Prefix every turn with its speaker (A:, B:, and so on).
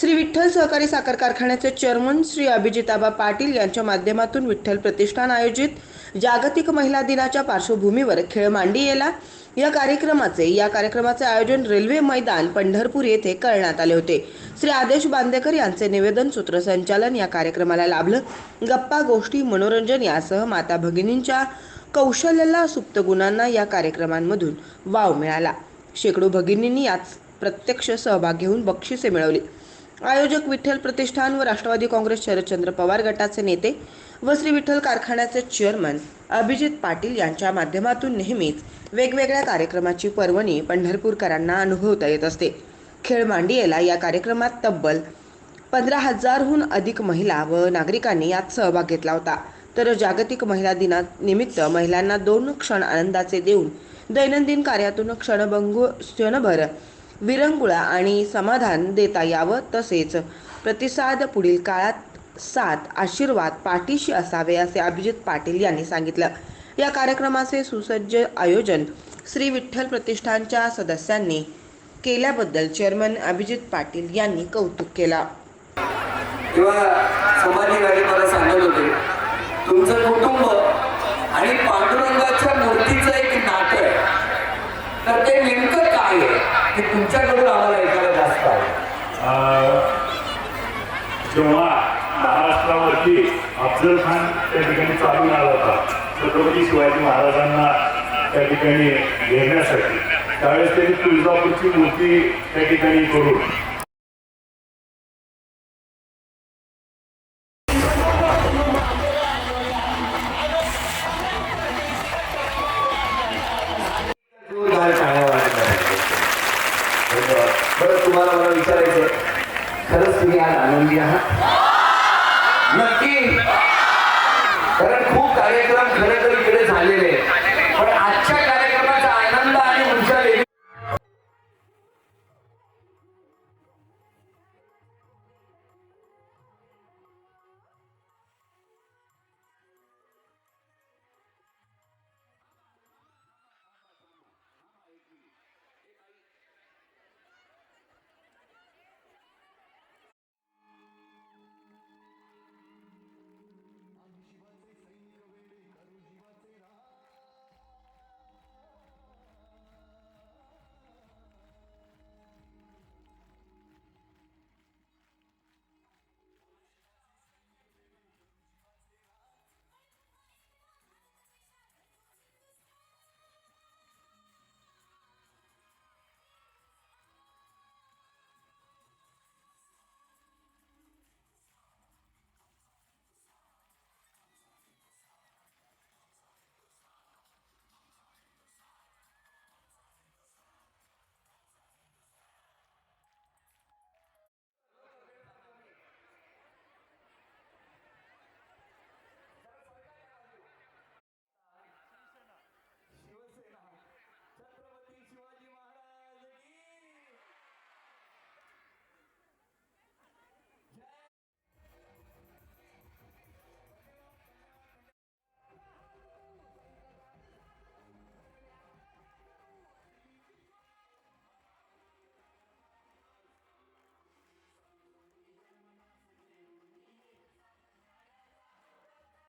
A: श्री विठ्ठल सहकारी साखर कारखान्याचे चेअरमन श्री अभिजिताबा पाटील यांच्या माध्यमातून विठ्ठल प्रतिष्ठान आयोजित जागतिक महिला दिनाच्या पार्श्वभूमीवर खेळ मांडियेला या कार्यक्रमाचे या कार्यक्रमाचे आयोजन रेल्वे मैदान पंढरपूर येथे करण्यात आले होते. श्री आदेश बांदेकर यांचे निवेदन सूत्रसंचालन या कार्यक्रमाला लाभलं. गप्पा गोष्टी मनोरंजन यासह माता भगिनींच्या कौशल्याला सुप्त गुणांना या कार्यक्रमांमधून वाव मिळाला. शेकडो भगिनींनी यात प्रत्यक्ष सहभाग घेऊन बक्षिसे मिळवली. आयोजक विठ्ठल प्रतिष्ठान व राष्ट्रवादी काँग्रेस शरदचंद्र पवार गटाचे नेते व श्री विठ्ठल कारखान्याचे चेअरमन अभिजित पाटील यांच्या माध्यमातून नेहमीच वेगवेगळ्या कार्यक्रमाची पर्वणी पंढरपूरकरांना अनुभवता येत असते. खेळ मांडियेला या कार्यक्रमात तब्बल पंधरा हजारहून अधिक महिला व नागरिकांनी यात सहभाग घेतला होता. तर जागतिक महिला दिनानिमित्त महिलांना दोन क्षण आनंदाचे देऊन दैनंदिन कार्यातून क्षणभंगू क्षणभर विरंगुळा आणि समाधान देता यावं तसेच प्रतिसाद पुढील काळात सात आशीर्वाद पाठीशी असावे असे अभिजित पाटील यांनी सांगितलं. या कार्यक्रमाचे सुसज्ज आयोजन श्री विठ्ठल प्रतिष्ठानच्या सदस्यांनी केल्याबद्दल चेअरमन अभिजित पाटील यांनी कौतुक केला.
B: तेव्हा मला सांगत होते तुमचं कुटुंब आणि पांडुरंगाच्या मूर्तीचं एक नातं आहे तर ते नेमकं काय आहे? ते तुमच्याकडून आम्हाला ऐकायला जास्त आहे.
C: जेव्हा महाराष्ट्रावरती अफजल खान त्या ठिकाणी चालून आला होता छत्रपती शिवाजी महाराजांना त्या ठिकाणी घेण्यासाठी त्यावेळेस त्यांनी तुळजापूरची मूर्ती त्या ठिकाणी करून
B: तुम्हाला मला विचारायचं खरंच तुम्ही आज आनंदी आहात? नक्की. कारण खूप कार्यक्रम खरं तर इकडे झालेले आहेत. पण आजच्या कार्यक्रमाचा आनंद आणि ऊर्जा वेगळी